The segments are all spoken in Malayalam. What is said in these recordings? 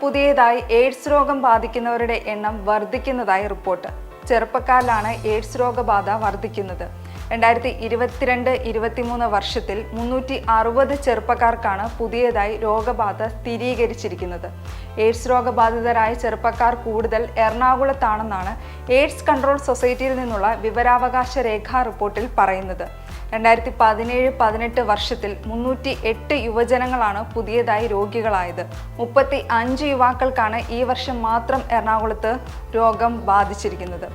പുതിയതായി എയ്ഡ്സ് രോഗം ബാധിക്കുന്നവരുടെ എണ്ണം വർദ്ധിക്കുന്നതായി റിപ്പോർട്ട്. ചെറുപ്പക്കാരിലാണ് എയ്ഡ്സ് രോഗബാധ വർദ്ധിക്കുന്നത്. രണ്ടായിരത്തി ഇരുപത്തിരണ്ട് ഇരുപത്തിമൂന്ന് വർഷത്തിൽ മുന്നൂറ്റി അറുപത് ചെറുപ്പക്കാർക്കാണ് പുതിയതായി രോഗബാധ സ്ഥിരീകരിച്ചിരിക്കുന്നത്. എയ്ഡ്സ് രോഗബാധിതരായ ചെറുപ്പക്കാർ കൂടുതൽ എറണാകുളത്താണെന്നാണ് എയ്ഡ്സ് കൺട്രോൾ സൊസൈറ്റിയിൽ നിന്നുള്ള വിവരാവകാശ രേഖാ റിപ്പോർട്ടിൽ പറയുന്നത്. രണ്ടായിരത്തി പതിനേഴ് പതിനെട്ട് വർഷത്തിൽ മുന്നൂറ്റി എട്ട് യുവജനങ്ങളാണ് പുതിയതായി രോഗികളായത്. മുപ്പത്തി അഞ്ച് യുവാക്കൾക്കാണ് ഈ വർഷം മാത്രം എറണാകുളത്ത് രോഗം ബാധിച്ചിരിക്കുന്നത്.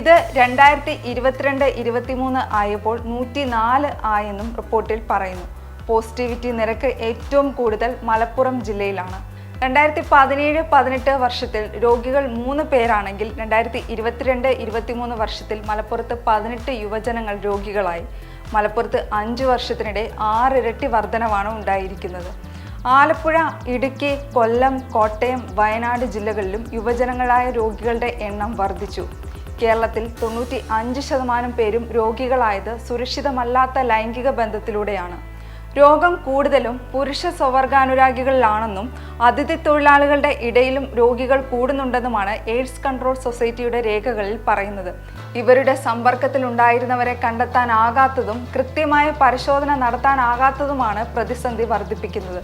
ഇത് രണ്ടായിരത്തി ഇരുപത്തിരണ്ട് ഇരുപത്തിമൂന്ന് ആയപ്പോൾ നൂറ്റി നാല് ആയെന്നും റിപ്പോർട്ടിൽ പറയുന്നു. പോസിറ്റിവിറ്റി നിരക്ക് ഏറ്റവും കൂടുതൽ മലപ്പുറം ജില്ലയിലാണ്. രണ്ടായിരത്തി പതിനേഴ് പതിനെട്ട് വർഷത്തിൽ രോഗികൾ മൂന്ന് പേരാണെങ്കിൽ രണ്ടായിരത്തി ഇരുപത്തിരണ്ട് ഇരുപത്തിമൂന്ന് വർഷത്തിൽ മലപ്പുറത്ത് പതിനെട്ട് യുവജനങ്ങൾ രോഗികളായി. മലപ്പുറത്ത് അഞ്ച് വർഷത്തിനിടെ ആറിരട്ടി വർധനവാണ് ഉണ്ടായിരിക്കുന്നത്. ആലപ്പുഴ ഇടുക്കി കൊല്ലം കോട്ടയം വയനാട് ജില്ലകളിലും യുവജനങ്ങളായ രോഗികളുടെ എണ്ണം വർദ്ധിച്ചു കേരളത്തിൽ തൊണ്ണൂറ്റി അഞ്ച് ശതമാനം പേരും രോഗികളായത് സുരക്ഷിതമല്ലാത്ത ലൈംഗിക ബന്ധത്തിലൂടെയാണ്. രോഗം കൂടുതലും പുരുഷ സ്വവർഗാനുരാഗികളിലാണെന്നും അതിഥി തൊഴിലാളികളുടെ ഇടയിലും രോഗികൾ കൂടുന്നുണ്ടെന്നുമാണ് എയ്ഡ്സ് കൺട്രോൾ സൊസൈറ്റിയുടെ രേഖകളിൽ പറയുന്നത്. ഇവരുടെ സമ്പർക്കത്തിലുണ്ടായിരുന്നവരെ കണ്ടെത്താനാകാത്തതും കൃത്യമായ പരിശോധന നടത്താനാകാത്തതുമാണ് പ്രതിസന്ധി വർദ്ധിപ്പിക്കുന്നത്.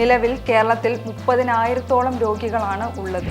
നിലവിൽ കേരളത്തിൽ മുപ്പതിനായിരത്തോളം രോഗികളാണ് ഉള്ളത്.